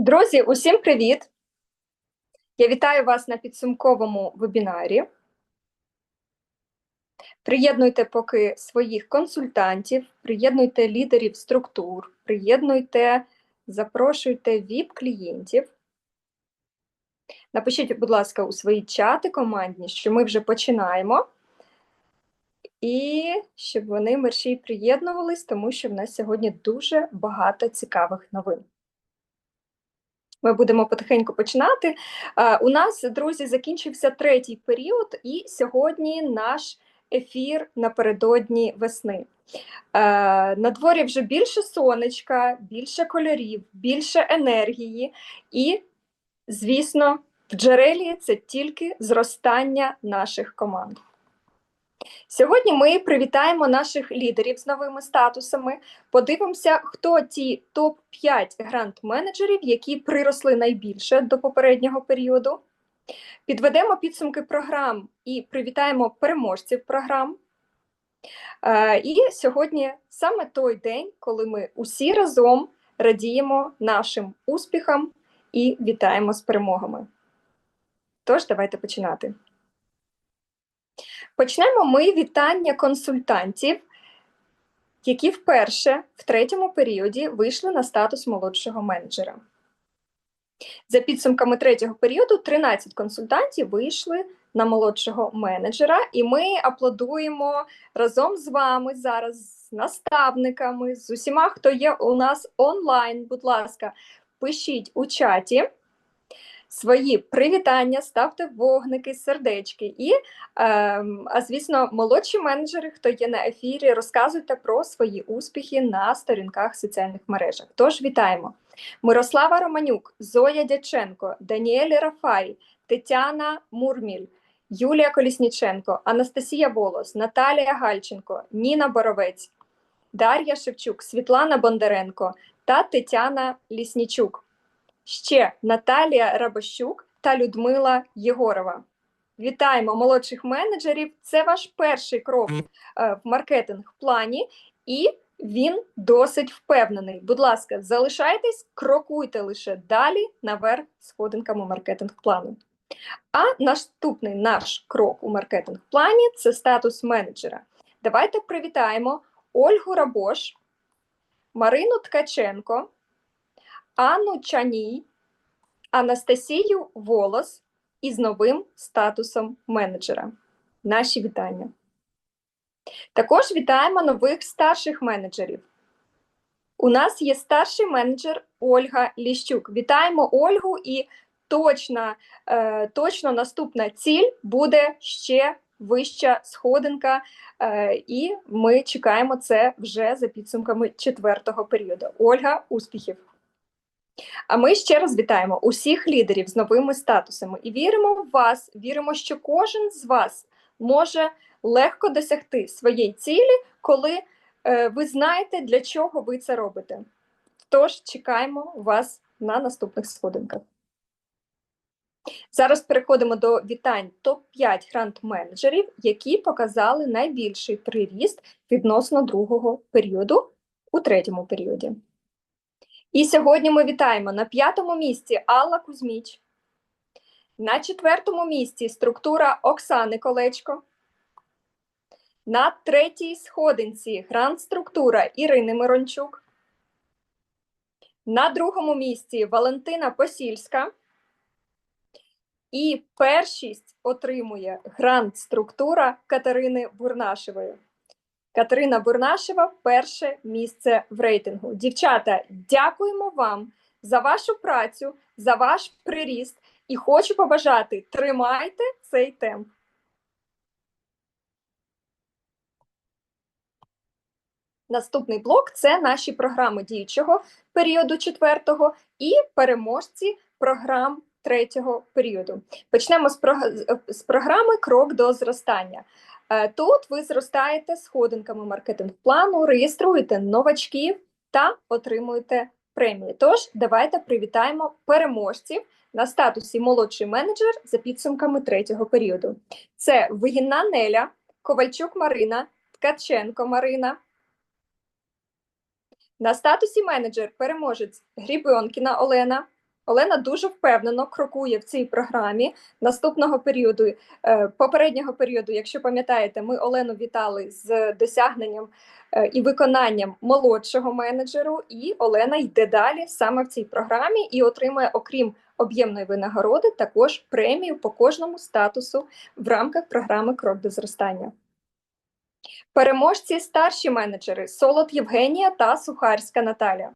Друзі, усім привіт! Я вітаю вас на підсумковому вебінарі. Приєднуйте поки своїх консультантів, приєднуйте лідерів структур, приєднуйте, запрошуйте ВІП-клієнтів. Напишіть, будь ласка, у свої чати командні, що ми вже починаємо. І щоб вони мерші приєднувались, тому що в нас сьогодні дуже багато цікавих новин. Ми будемо потихеньку починати. Е, У нас, друзі, закінчився третій період, і сьогодні наш ефір напередодні весни. Е, На дворі вже більше сонечка, більше кольорів, більше енергії, і, звісно, в джерелі це тільки зростання наших команд. Сьогодні ми привітаємо наших лідерів з новими статусами. Подивимося, хто ті топ-5 грант-менеджерів, які приросли найбільше до попереднього періоду. Підведемо підсумки програм і привітаємо переможців програм. Е, І сьогодні саме той день, коли ми усі разом радіємо нашим успіхам і вітаємо з перемогами. Тож, давайте починати. Почнемо ми вітання консультантів, які вперше в третьому періоді вийшли на статус молодшого менеджера. За підсумками третього періоду, 13 консультантів вийшли на молодшого менеджера, і ми аплодуємо разом з вами зараз, з наставниками, з усіма, хто є у нас онлайн. Будь ласка, пишіть у чаті свої привітання, ставте вогники, сердечки. І, е, а звісно, молодші менеджери, хто є на ефірі, розказуйте про свої успіхи на сторінках соціальних мережах. Тож вітаємо! Мирослава Романюк, Зоя Дяченко, Даніель Рафай, Тетяна Мурміль, Юлія Колісніченко, Анастасія Волос, Наталія Гальченко, Ніна Боровець, Дар'я Шевчук, Світлана Бондаренко та Тетяна Ліснічук. Ще Наталія Рабощук та Людмила Єгорова. Вітаємо молодших менеджерів. Це ваш перший крок е, в маркетинг плані, і він досить впевнений. Будь ласка, залишайтесь, крокуйте лише далі наверх сходинками маркетинг плану. А наступний наш крок у маркетинг плані це статус менеджера. Давайте привітаємо Ольгу Рабош, Марину Ткаченко. Анну Чаній, Анастасію Волос із новим статусом менеджера. Наші вітання. Також вітаємо нових старших менеджерів. У нас є старший менеджер Ольга Ліщук. Вітаємо Ольгу і точно, е, точно наступна ціль буде ще вища сходинка, е, і ми чекаємо це вже за підсумками четвертого періоду. Ольга, успіхів! А ми ще раз вітаємо усіх лідерів з новими статусами і віримо в вас, віримо, що кожен з вас може легко досягти своєї цілі, коли е, ви знаєте, для чого ви це робите. Тож чекаємо вас на наступних сходинках. Зараз переходимо до вітань топ-5 грант-менеджерів, які показали найбільший приріст відносно другого періоду у третьому періоді. І сьогодні ми вітаємо на п'ятому місці Алла Кузьміч, на четвертому місці структура Оксани Колечко, на третій сходинці гранд-структура Ірини Мирончук, на другому місці Валентина Посільська. І першість отримує гранд-структура Катерини Бурнашевої. Катерина Бурнашева перше місце в рейтингу. Дівчата, дякуємо вам за вашу працю, за ваш приріст і хочу побажати тримайте цей темп. Наступний блок це наші програми діючого періоду четвертого і переможці програм третього періоду. Почнемо з, про... програми Крок до зростання. Е, тут ви зростаєте сходинками маркетинг-плану, реєструєте новачків та отримуєте премії. Тож, давайте привітаємо переможців на статусі молодший менеджер за підсумками третього періоду. Це Вигінна Неля, Ковальчук Марина, Ткаченко Марина. На статусі менеджер переможець Грібенкіна Олена, Олена дуже впевнено крокує в цій програмі наступного періоду, е, попереднього періоду. Якщо пам'ятаєте, ми Олену вітали з досягненням е, і виконанням молодшого менеджеру, і Олена йде далі саме в цій програмі і отримує, окрім об'ємної винагороди, також премію по кожному статусу в рамках програми Крок до зростання. Переможці старші менеджери Солод Євгенія та Сухарська Наталя.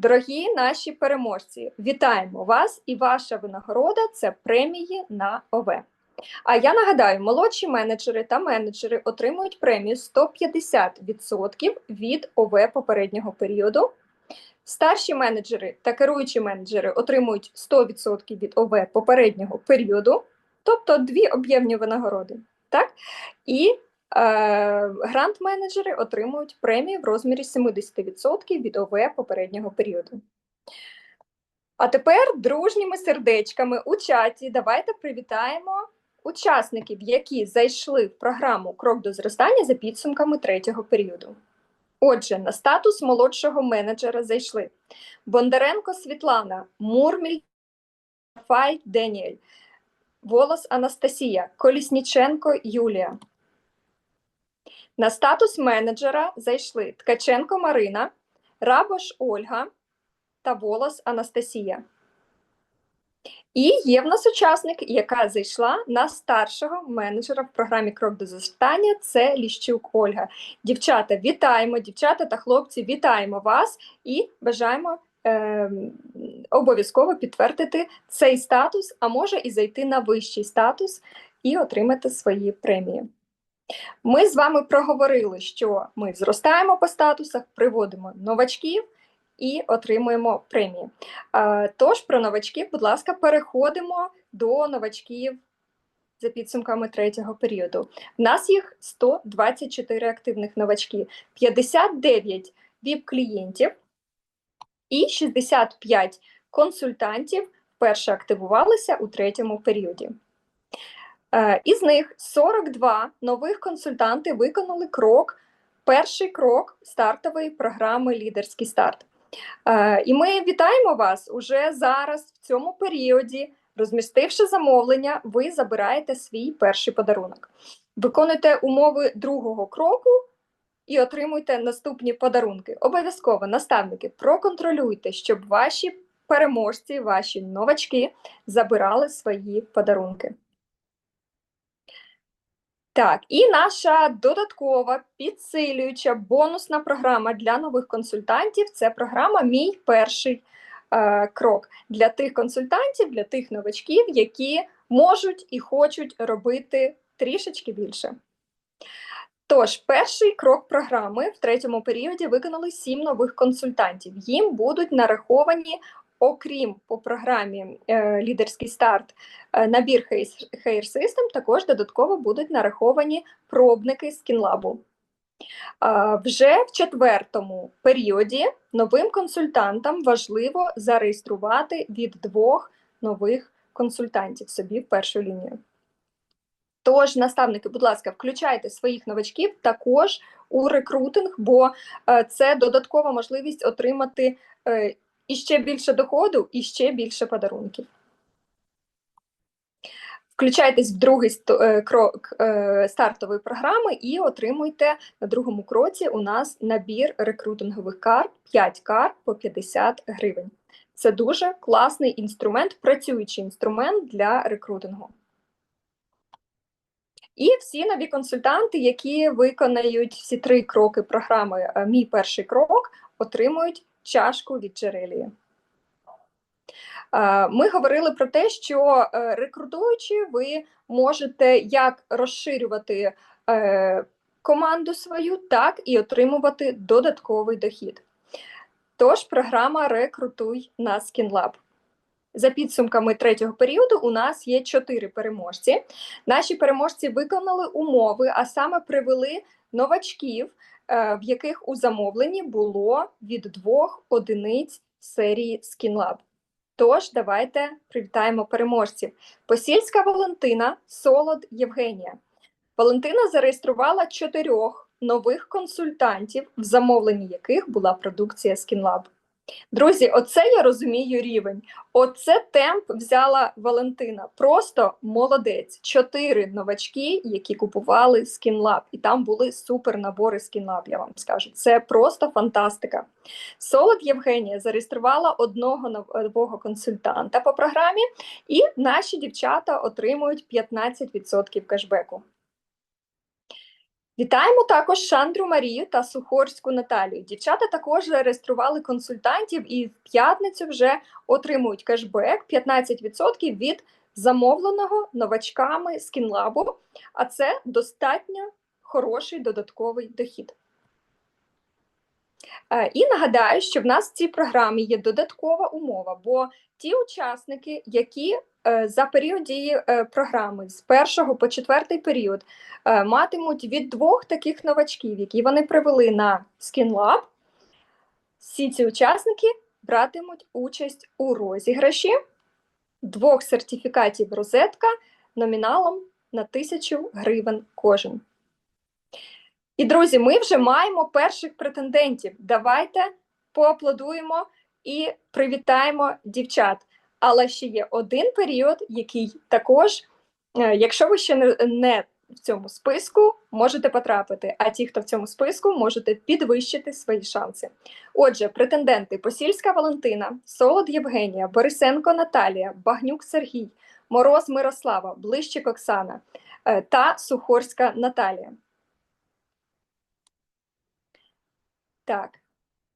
Дорогі наші переможці, вітаємо вас і ваша винагорода це премії на ОВ. А я нагадаю, молодші менеджери та менеджери отримують премію 150% від ОВ попереднього періоду. Старші менеджери та керуючі менеджери отримують 100% від ОВ попереднього періоду, тобто дві об'ємні винагороди. Так? І грант-менеджери отримують премію в розмірі 70% від ОВ попереднього періоду. А тепер дружніми сердечками у чаті давайте привітаємо учасників, які зайшли в програму Крок до зростання за підсумками третього періоду. Отже, на статус молодшого менеджера зайшли Бондаренко Світлана, Мурміль Фай Деніель, Волос Анастасія, Колісніченко Юлія. На статус менеджера зайшли Ткаченко Марина, Рабош Ольга та Волос Анастасія. І є в нас учасник, яка зайшла на старшого менеджера в програмі Крок до зростання. Це Ліщук Ольга. Дівчата, вітаємо, дівчата та хлопці, вітаємо вас і бажаємо е, обов'язково підтвердити цей статус, а може і зайти на вищий статус і отримати свої премії. Ми з вами проговорили, що ми зростаємо по статусах, приводимо новачків і отримуємо премії. Е, Тож про новачків, будь ласка, переходимо до новачків за підсумками третього періоду. У нас їх 124 активних новачки, 59 ВІП-клієнтів і 65 консультантів вперше активувалися у третьому періоді. Е, Із них 42 нових консультанти виконали крок, перший крок стартової програми Лідерський старт. Е, І ми вітаємо вас уже зараз, в цьому періоді. Розмістивши замовлення, ви забираєте свій перший подарунок. Виконуйте умови другого кроку і отримуйте наступні подарунки. Обов'язково, наставники, проконтролюйте, щоб ваші переможці, ваші новачки забирали свої подарунки. Так, і наша додаткова підсилююча бонусна програма для нових консультантів це програма Мій перший е, крок для тих консультантів, для тих новачків, які можуть і хочуть робити трішечки більше. Тож, перший крок програми в третьому періоді виконали сім нових консультантів. Їм будуть нараховані окрім по програмі е, Лідерський старт е, набір Hair System, також додатково будуть нараховані пробники скінлабу. Е, вже в четвертому періоді новим консультантам важливо зареєструвати від двох нових консультантів собі в першу лінію. Тож, наставники, будь ласка, включайте своїх новачків також у рекрутинг, бо е, це додаткова можливість отримати і ще більше доходу, і ще більше подарунків. Включайтесь в другий е, крок е, стартової програми і отримуйте на другому кроці у нас набір рекрутингових карт, 5 карт по 50 гривень. Це дуже класний інструмент, працюючий інструмент для рекрутингу. І всі нові консультанти, які виконають всі три кроки програми е, Мій перший крок, отримують чашку від джерелії. Ми говорили про те, що е, рекрутуючи, ви можете як розширювати е, команду свою, так і отримувати додатковий дохід. Тож, програма Рекрутуй на SkinLab. За підсумками третього періоду, у нас є чотири переможці. Наші переможці виконали умови, а саме привели новачків в яких у замовленні було від двох одиниць серії SkinLab. Тож, давайте привітаємо переможців. Посільська Валентина, Солод Євгенія. Валентина зареєструвала чотирьох нових консультантів, в замовленні яких була продукція SkinLab. Друзі, оце я розумію рівень. Оце темп взяла Валентина. Просто молодець. Чотири новачки, які купували SkinLab. І там були супер набори SkinLab, я вам скажу. Це просто фантастика. Солод Євгенія зареєструвала одного нового консультанта по програмі, і наші дівчата отримують 15% кешбеку. Вітаємо також Шандру Марію та Сухорську Наталію. Дівчата також зареєстрували консультантів і в п'ятницю вже отримують кешбек 15% від замовленого новачками з кінлабу, а це достатньо хороший додатковий дохід. Е, і нагадаю, що в нас в цій програмі є додаткова умова, бо ті учасники, які за період дії е, програми з першого по четвертий період е, матимуть від двох таких новачків, які вони привели на SkinLab. Всі ці учасники братимуть участь у розіграші двох сертифікатів розетка номіналом на тисячу гривень кожен. І, друзі, ми вже маємо перших претендентів. Давайте поаплодуємо і привітаємо дівчат. Але ще є один період, який також, е, якщо ви ще не в цьому списку, можете потрапити. А ті, хто в цьому списку, можете підвищити свої шанси. Отже, претенденти: Посільська Валентина, Солод Євгенія, Борисенко Наталія, Багнюк Сергій, Мороз Мирослава, Блищик Оксана е, та Сухорська Наталія. Так.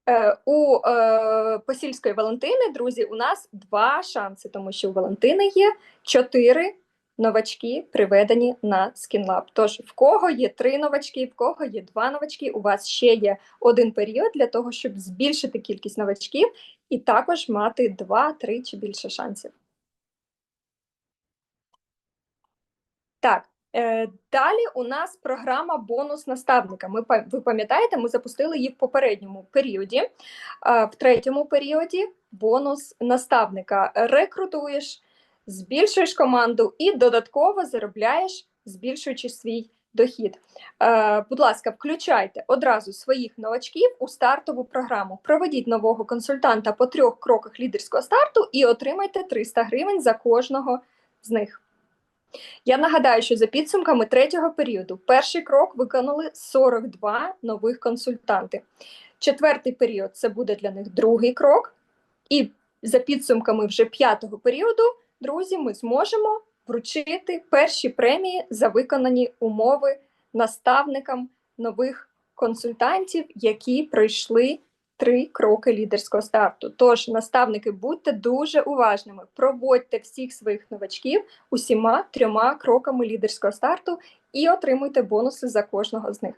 Е, у е, Посільської Валентини, друзі, у нас два шанси, тому що у Валентини є чотири новачки, приведені на SkinLab. Тож, в кого є три новачки, в кого є два новачки, у вас ще є один період для того, щоб збільшити кількість новачків і також мати два, три чи більше шансів. Так, далі у нас програма бонус наставника. Ми ви пам'ятаєте, ми запустили її в попередньому періоді. В третьому періоді бонус наставника рекрутуєш, збільшуєш команду і додатково заробляєш, збільшуючи свій дохід. Е, будь ласка, включайте одразу своїх новачків у стартову програму. Проведіть нового консультанта по трьох кроках лідерського старту і отримайте 300 гривень за кожного з них. Я нагадаю, що за підсумками третього періоду перший крок виконали 42 нових консультанти. Четвертий період це буде для них другий крок, і за підсумками вже п'ятого періоду, друзі, ми зможемо вручити перші премії за виконані умови наставникам нових консультантів, які пройшли три кроки лідерського старту. Тож, наставники, будьте дуже уважними, проводьте всіх своїх новачків усіма трьома кроками лідерського старту і отримуйте бонуси за кожного з них.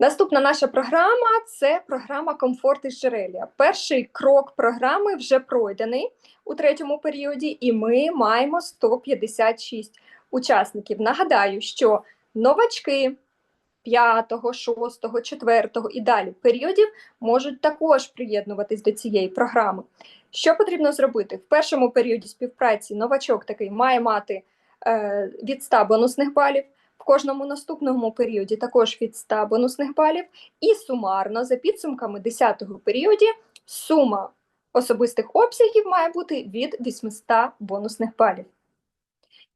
Наступна наша програма це програма Комфорт із Джерелія. Перший крок програми вже пройдений у третьому періоді, і ми маємо 156 учасників. Нагадаю, що новачки п'ятого, шостого, четвертого і далі періодів можуть також приєднуватись до цієї програми. Що потрібно зробити? В першому періоді співпраці новачок такий має мати е, від 100 бонусних балів, в кожному наступному періоді також від 100 бонусних балів, і сумарно за підсумками 10-го періоді сума особистих обсягів має бути від 800 бонусних балів.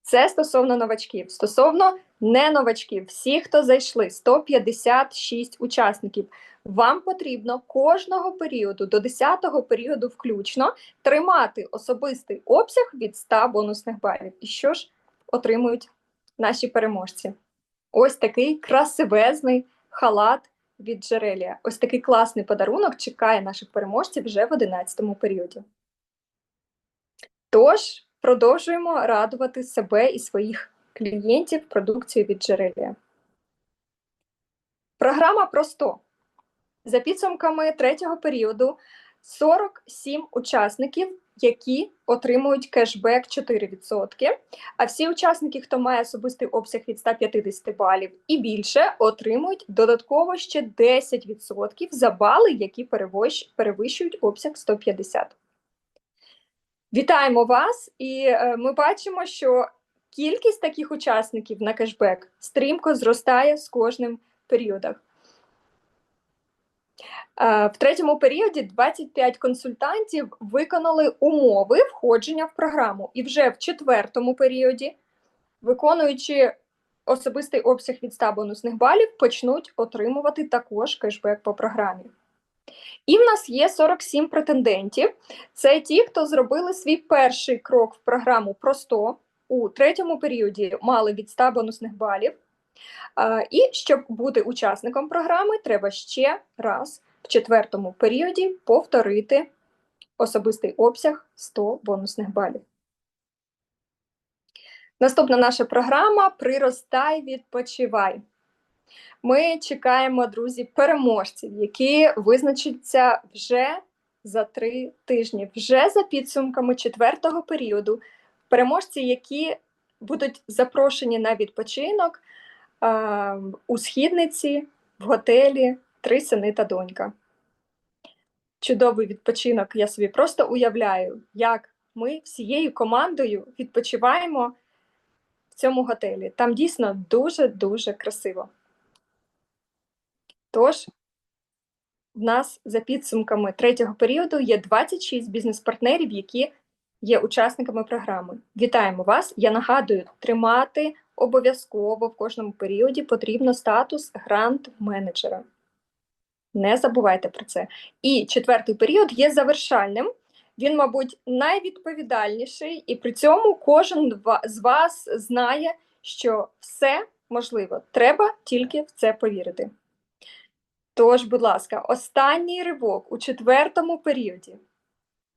Це стосовно новачків. Стосовно не новачків, всі, хто зайшли, 156 учасників. Вам потрібно кожного періоду до 10-го періоду включно тримати особистий обсяг від 100 бонусних балів. І що ж отримують наші переможці? Ось такий красивезний халат від Джерелія. Ось такий класний подарунок чекає наших переможців вже в 11-му періоді. Тож. Продовжуємо радувати себе і своїх клієнтів продукцією від Джерелія. Програма про 100. За підсумками третього періоду 47 учасників, які отримують кешбек 4%. А всі учасники, хто має особистий обсяг від 150 балів і більше, отримують додатково ще 10% за бали, які перевищують обсяг 150. Вітаємо вас, і е, ми бачимо, що кількість таких учасників на кешбек стрімко зростає з кожним періодом. Е, В третьому періоді 25 консультантів виконали умови входження в програму, і вже в четвертому періоді, виконуючи особистий обсяг від 100 бонусних балів, почнуть отримувати також кешбек по програмі. І в нас є 47 претендентів. Це ті, хто зробили свій перший крок в програму про 100, у третьому періоді мали від 100 бонусних балів. І щоб бути учасником програми, треба ще раз в четвертому періоді повторити особистий обсяг 100 бонусних балів. Наступна наша програма Приростай, відпочивай. Ми чекаємо, друзі, переможців, які визначаться вже за три тижні, вже за підсумками четвертого періоду. Переможці, які будуть запрошені на відпочинок а, у східниці, в готелі Три сини та донька. Чудовий відпочинок. Я собі просто уявляю, як ми всією командою відпочиваємо в цьому готелі. Там дійсно дуже-дуже красиво. Тож, в нас за підсумками третього періоду є 26 бізнес-партнерів, які є учасниками програми. Вітаємо вас! Я нагадую, тримати обов'язково в кожному періоді потрібно статус грант-менеджера. Не забувайте про це. І четвертий період є завершальним. Він, мабуть, найвідповідальніший, і при цьому кожен з вас знає, що все можливо. Треба тільки в це повірити. Тож, будь ласка, останній ривок у четвертому періоді.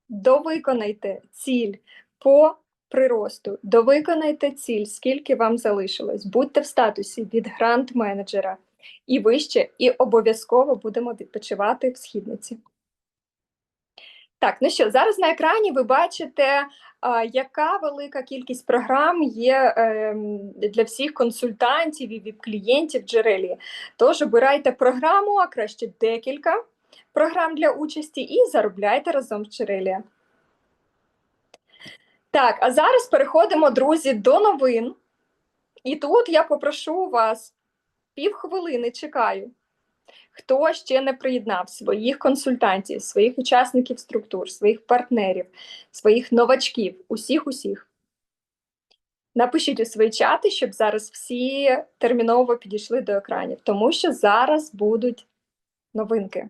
Довиконайте ціль по приросту, довиконайте ціль, скільки вам залишилось. Будьте в статусі від грант-менеджера і вище, і обов'язково будемо відпочивати в східниці. Так, ну що, зараз на екрані ви бачите, яка велика кількість програм є е, для всіх консультантів і клієнтів джерелі. Тож обирайте програму, а краще декілька програм для участі, і заробляйте разом з джерелі. Так, а зараз переходимо, друзі, до новин. І тут я попрошу вас півхвилини чекаю. Хто ще не приєднав своїх консультантів, своїх учасників структур, своїх партнерів, своїх новачків, усіх усіх. Напишіть у свої чати, щоб зараз всі терміново підійшли до екранів, тому що зараз будуть новинки.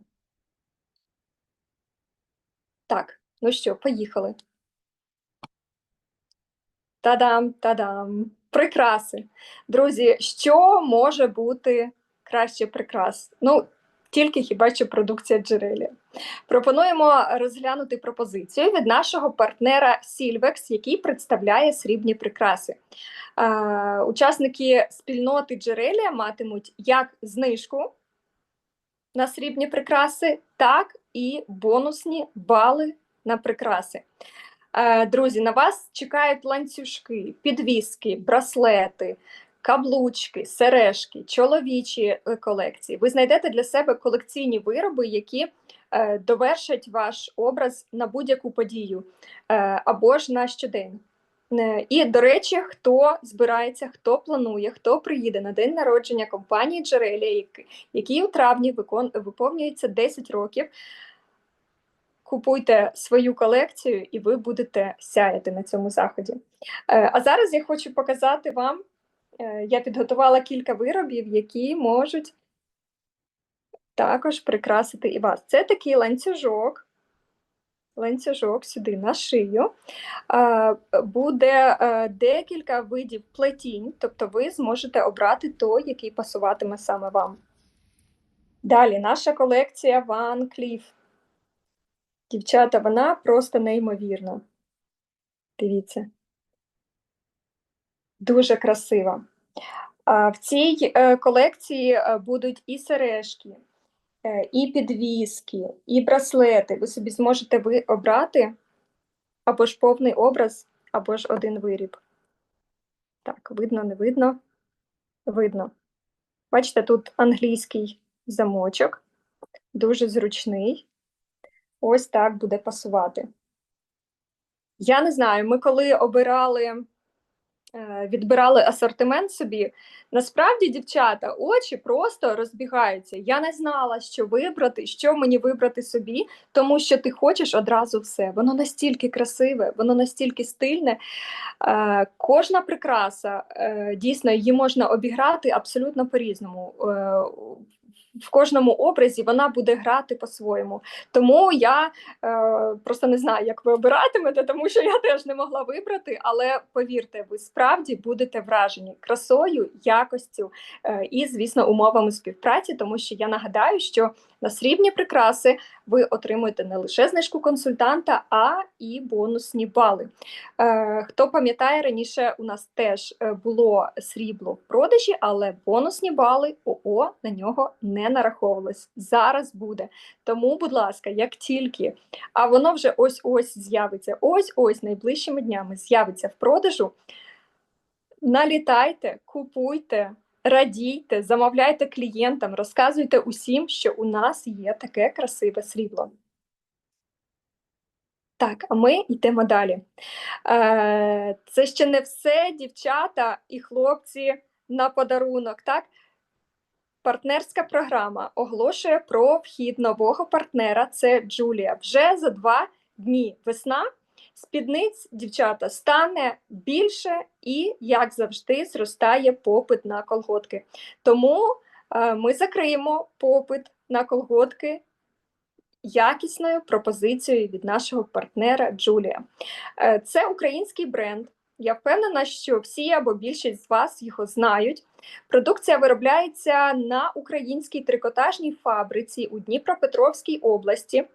Так, ну що, поїхали. Та-дам, та-дам. Прикраси. Друзі, що може бути краще прикрас? Ну, тільки хіба що продукція джерелі. Пропонуємо розглянути пропозицію від нашого партнера Silvex, який представляє срібні прикраси. Е, учасники спільноти джерелія матимуть як знижку на срібні прикраси, так і бонусні бали на прикраси. Е, друзі, на вас чекають ланцюжки, підвіски, браслети, каблучки, сережки, чоловічі е, колекції. Ви знайдете для себе колекційні вироби, які е, довершать ваш образ на будь-яку подію або ж на щодень. І, до речі, хто збирається, хто планує, хто приїде на день народження компанії Джерелія, який у травні викон... виповнюється 10 років купуйте свою колекцію, і ви будете сяяти на цьому заході. Е, а зараз я хочу показати вам: е, я підготувала кілька виробів, які можуть також прикрасити і вас. Це такий ланцюжок. Ланцюжок сюди на шию. Буде е, декілька видів плетінь, тобто ви зможете обрати той, який пасуватиме саме вам. Далі наша колекція Van Cleef. Дівчата, вона просто неймовірна. Дивіться. Дуже красива. В цій е, колекції е, будуть і сережки, е, і підвіски, і браслети. Ви собі зможете обрати або ж повний образ, або ж один виріб. Так, видно, не видно? Видно. Бачите, тут англійський замочок, дуже зручний. Ось так буде пасувати. Я не знаю, ми коли обирали відбирали асортимент собі. Насправді, дівчата, очі просто розбігаються. Я не знала, що вибрати, що мені вибрати собі, тому що ти хочеш одразу все. Воно настільки красиве, воно настільки стильне. Е, Кожна прикраса е, дійсно її можна обіграти абсолютно по-різному. В кожному образі вона буде грати по-своєму. Тому я е, просто не знаю, як ви обиратимете, тому що я теж не могла вибрати. Але повірте, ви справді будете вражені красою, якостю е, і, звісно, умовами співпраці, тому що я нагадаю, що на срібні прикраси ви отримуєте не лише знижку консультанта, а і бонусні бали. Е, Хто пам'ятає, раніше у нас теж е, було срібло в продажі, але бонусні бали ООО на нього не нараховувалось. Зараз буде. Тому, будь ласка, як тільки, а воно вже ось-ось з'явиться, ось-ось найближчими днями з'явиться в продажу. Налітайте, купуйте, радійте, замовляйте клієнтам, розказуйте усім, що у нас є таке красиве срібло. Так, а ми йдемо далі. Е, Це ще не все, дівчата і хлопці на подарунок. Так? Партнерська програма оголошує про вхід нового партнера. Це Джулія. Вже за два дні весна. Спідниць, дівчата, стане більше і, як завжди, зростає попит на колготки. Тому е, ми закриємо попит на колготки якісною пропозицією від нашого партнера Джулія. Е, Це український бренд. Я впевнена, що всі або більшість з вас його знають. Продукція виробляється на українській трикотажній фабриці у Дніпропетровській області.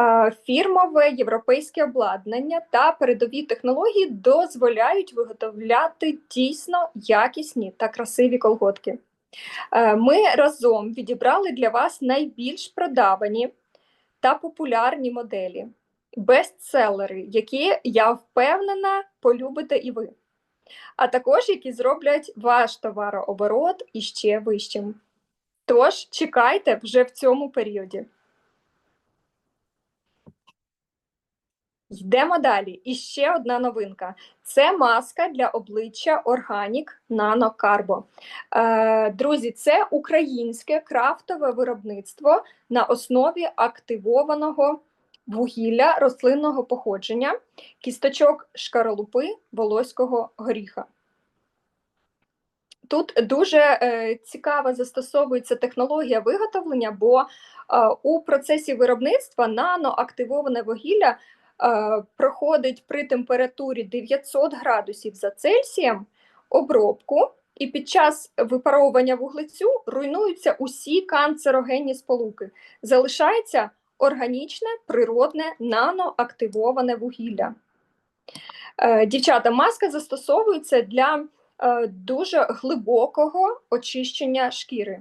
Е, Фірмове європейське обладнання та передові технології дозволяють виготовляти дійсно якісні та красиві колготки. Е, Ми разом відібрали для вас найбільш продавані та популярні моделі, бестселери, які я впевнена полюбите і ви, а також які зроблять ваш товарооборот іще вищим. Тож чекайте вже в цьому періоді. Йдемо далі. І ще одна новинка: це маска для обличчя Organic Nano Carbo. Е, Друзі, це українське крафтове виробництво на основі активованого вугілля рослинного походження, кісточок шкаралупи волоського горіха. Тут дуже е, цікаво застосовується технологія виготовлення, бо е, у процесі виробництва наноактивоване вугілля проходить при температурі 900 градусів за Цельсієм обробку, і під час випаровування вуглецю руйнуються усі канцерогенні сполуки. Залишається органічне, природне, наноактивоване вугілля. Е, Дівчата, маска застосовується для е, дуже глибокого очищення шкіри.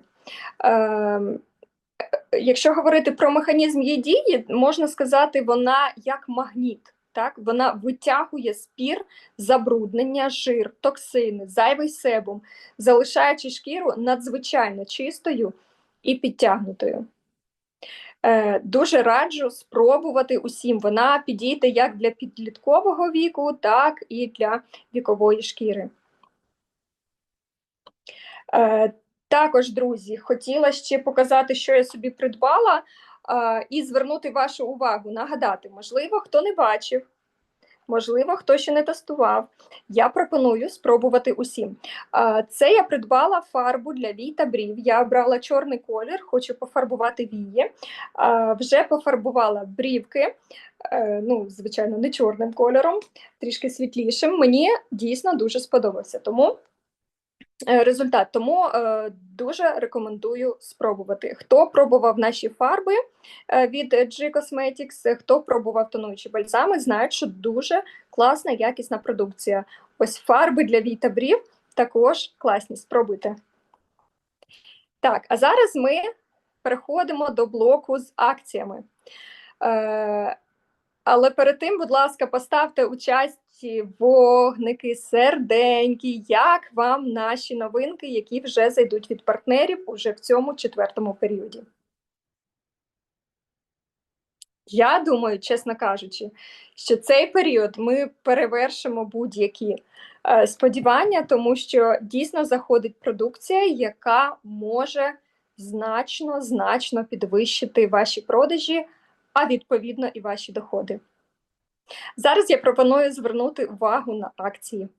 Е, Якщо говорити про механізм її дії, можна сказати, вона як магніт. Так, вона витягує спір, забруднення, жир, токсини, зайвий себум, залишаючи шкіру надзвичайно чистою і підтягнутою. Е, Дуже раджу спробувати усім. Вона підійде як для підліткового віку, так і для вікової шкіри. Е, Також, друзі, хотіла ще показати, що я собі придбала, і звернути вашу увагу, нагадати, можливо, хто не бачив, можливо, хто ще не тестував. Я пропоную спробувати усім. Це я придбала фарбу для вій та брів. Я обрала чорний колір, хочу пофарбувати вії. Вже пофарбувала брівки, е, ну, звичайно, не чорним кольором, трішки світлішим. Мені дійсно дуже сподобався. Тому результат. Тому е, дуже рекомендую спробувати. Хто пробував наші фарби е, від G Cosmetics, хто пробував тонуючі бальзами, знають, що дуже класна, якісна продукція. Ось фарби для вій брів також класні. Спробуйте. Так, а зараз ми переходимо до блоку з акціями. Е, але перед тим, будь ласка, поставте у часті вогники, серденькі, як вам наші новинки, які вже зайдуть від партнерів уже в цьому четвертому періоді. Я думаю, чесно кажучи, що цей період ми перевершимо будь-які е, сподівання, тому що дійсно заходить продукція, яка може значно значно підвищити ваші продажі, а відповідно і ваші доходи. Зараз я пропоную звернути увагу на акції.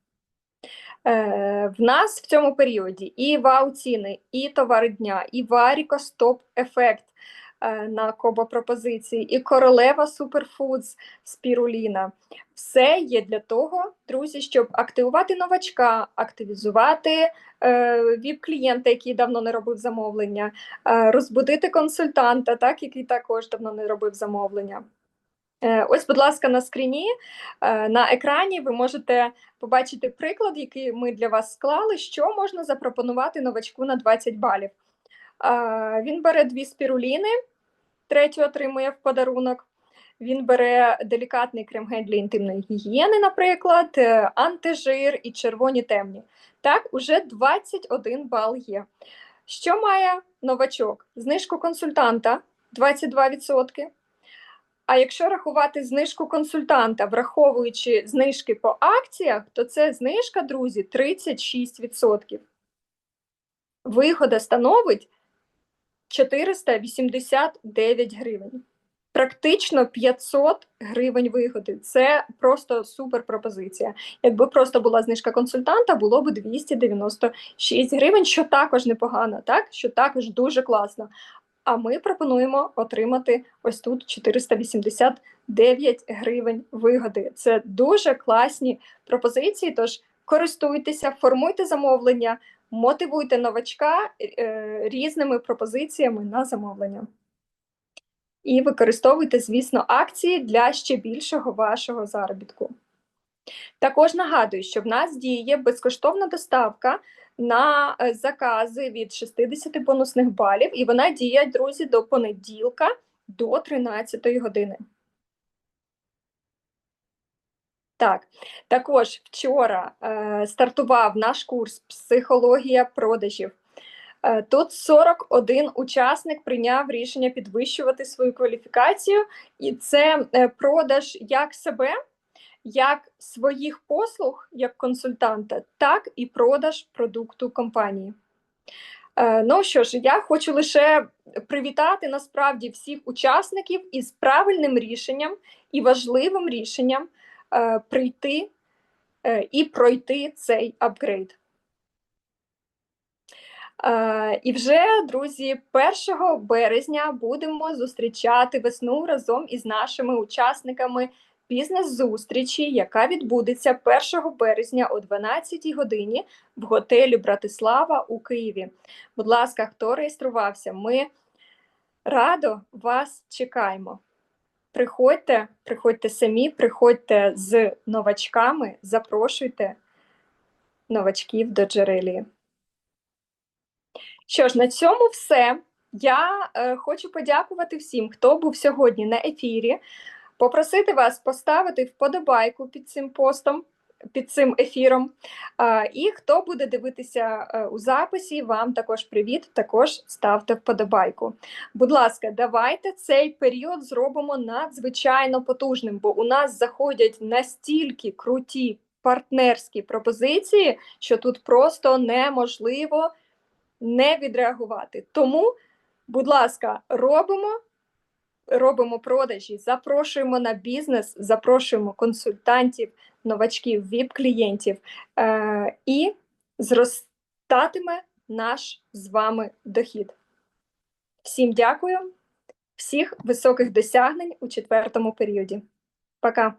Е, В нас в цьому періоді і вау-ціни, і товари дня, і Варіко Стоп Ефект на Кобо пропозиції, і королева Суперфудс Спіруліна. Все є для того, друзі, щоб активувати новачка, активізувати е, віп-клієнта, який давно не робив замовлення, е, розбудити консультанта, так, який також давно не робив замовлення. Е, Ось, будь ласка, на скріні е, на екрані ви можете побачити приклад, який ми для вас склали, що можна запропонувати новачку на 20 балів. Він бере дві спіруліни, третю отримує в подарунок. Він бере делікатний крем-гель для інтимної гігієни, наприклад, е, антижир і червоні темні. Так, уже 21 бал є. Що має новачок? Знижку консультанта 22%. А якщо рахувати знижку консультанта, враховуючи знижки по акціях, то це знижка, друзі, 36%. Вигода становить 489 гривень. Практично 500 гривень вигоди. Це просто супер пропозиція. Якби просто була знижка консультанта, було б 296 гривень, що також непогано, так? Що також дуже класно. А ми пропонуємо отримати ось тут 489 гривень вигоди. Це дуже класні пропозиції. Тож користуйтеся, формуйте замовлення, мотивуйте новачка е, різними пропозиціями на замовлення. І використовуйте, звісно, акції для ще більшого вашого заробітку. Також нагадую, що в нас діє безкоштовна доставка на е, закази від 60 бонусних балів, і вона діє, друзі, до понеділка до 13 години. Так, також вчора е, стартував наш курс Психологія продажів. Е, Тут 41 учасник прийняв рішення підвищувати свою кваліфікацію, і це е, продаж як себе, як своїх послуг як консультанта, так і продаж продукту компанії. Е, Ну що ж, я хочу лише привітати насправді всіх учасників із правильним рішенням і важливим рішенням прийти е, і пройти цей апгрейд. Е, І вже, друзі, 1 березня будемо зустрічати весну разом із нашими учасниками бізнес-зустрічі, яка відбудеться 1 березня о 12 годині в готелі Братислава у Києві. Будь ласка, хто реєструвався? Ми радо вас чекаємо. Приходьте, приходьте самі, приходьте з новачками, запрошуйте новачків до джерелі. Що ж, на цьому все. Я е, хочу подякувати всім, хто був сьогодні на ефірі. Попросити вас поставити вподобайку під цим постом, під цим ефіром. І хто буде дивитися е, у записі, вам також привіт, також ставте вподобайку. Будь ласка, давайте цей період зробимо надзвичайно потужним, бо у нас заходять настільки круті партнерські пропозиції, що тут просто неможливо не відреагувати. Тому, будь ласка, робимо. Робимо продажі, запрошуємо на бізнес, запрошуємо консультантів, новачків, віп-клієнтів е- і зростатиме наш з вами дохід. Всім дякую, всіх високих досягнень у четвертому періоді. Пока!